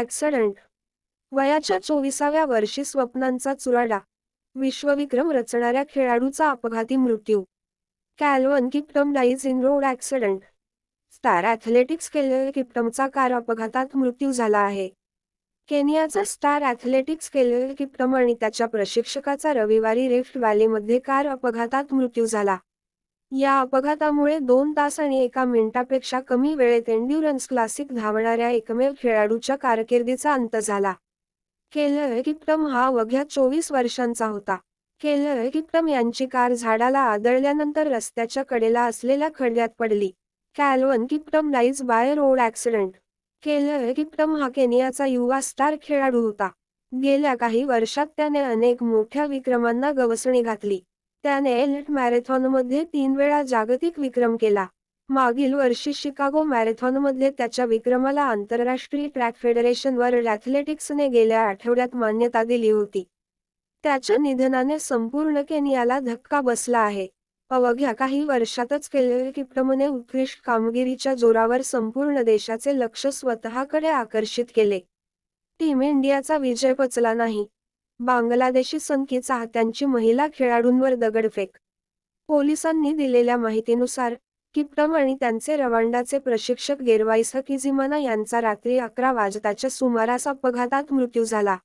Accident वयाच्या चोवीसाव्या वर्षी स्वप्नांचा चुराडा. विश्वविक्रम रचणाऱ्या खेळाडूचा अपघाती मृत्यू. Kelvin Kiptum dies in road accident star athletics केलेले किप्टमचा कार अपघातात मृत्यू झाला आहे. केनियाचा स्टार ॲथलेटिक्स केलेले किप्टम आणि त्याच्या प्रशिक्षकाचा रविवारी रिफ्ट व्हॅलीमध्ये कार अपघातात मृत्यू झाला. या अपघातामुळे दोन तास आणि एका मिनिटापेक्षा कमी वेळेत एन्ड्युरन्स क्लासिक धावणाऱ्या एकमेव खेळाडूच्या कारकिर्दीचा अंत झाला. केलर किप्टम हा अवघ्या चोवीस वर्षांचा होता. केलर किप्टम यांची कार झाडाला आदळल्यानंतर रस्त्याच्या कडेला असलेल्या खड्ड्यात पडली. Kelvin Kiptum dies by road accident. Kelvin Kiptum हा केनियाचा युवा स्टार खेळाडू होता. गेल्या काही वर्षात त्याने अनेक मोठ्या विक्रमांना गवसणी घातली. त्याने एलिट मॅरेथॉनमध्ये तीन वेळा जागतिक विक्रम केला. मागील वर्षी शिकागो मॅरेथॉनमध्ये त्याच्या विक्रमाला आंतरराष्ट्रीय ट्रॅक फेडरेशन वर्ल्ड ॲथलेटिक्सने गेल्या आठवड्यात मान्यता दिली होती. त्याच्या निधनाने संपूर्ण केनियाला धक्का बसला आहे. अवघ्या काही वर्षातच केलेले किप्टमने उत्कृष्ट कामगिरीच्या जोरावर संपूर्ण देशाचे लक्ष स्वतःकडे आकर्षित केले. टीम इंडियाचा विजय पचला नाही. बांगलादेशी संख्ये चाहत्यांची महिला खेळाडूंवर दगडफेक. पोलिसांनी दिलेल्या माहितीनुसार किप्टम आणि त्यांचे रवांडाचे प्रशिक्षक गेरवाईस हकिझिमाना यांचा रात्री अकरा वाजताच्या सुमारास अपघातात मृत्यू झाला.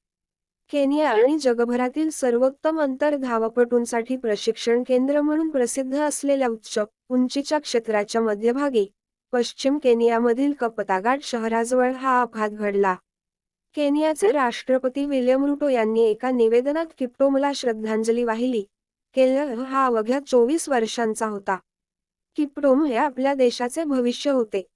केनिया आणि जगभरातील सर्वोत्तम अंतर धावपटूंसाठी प्रशिक्षण केंद्र म्हणून प्रसिद्ध असलेल्या उच्च उंचीच्या क्षेत्राच्या मध्यभागी पश्चिम केनियामधील कपतागाट शहराजवळ हा अपघात घडला. केनियाचे राष्ट्रपती विल्यम रुटो यांनी एका निवेदनात किप्टोमला श्रद्धांजली वाहिली. केलर हा अवघ्या चोवीस वर्षांचा होता. किप्टोम हे आपल्या देशाचे भविष्य होते.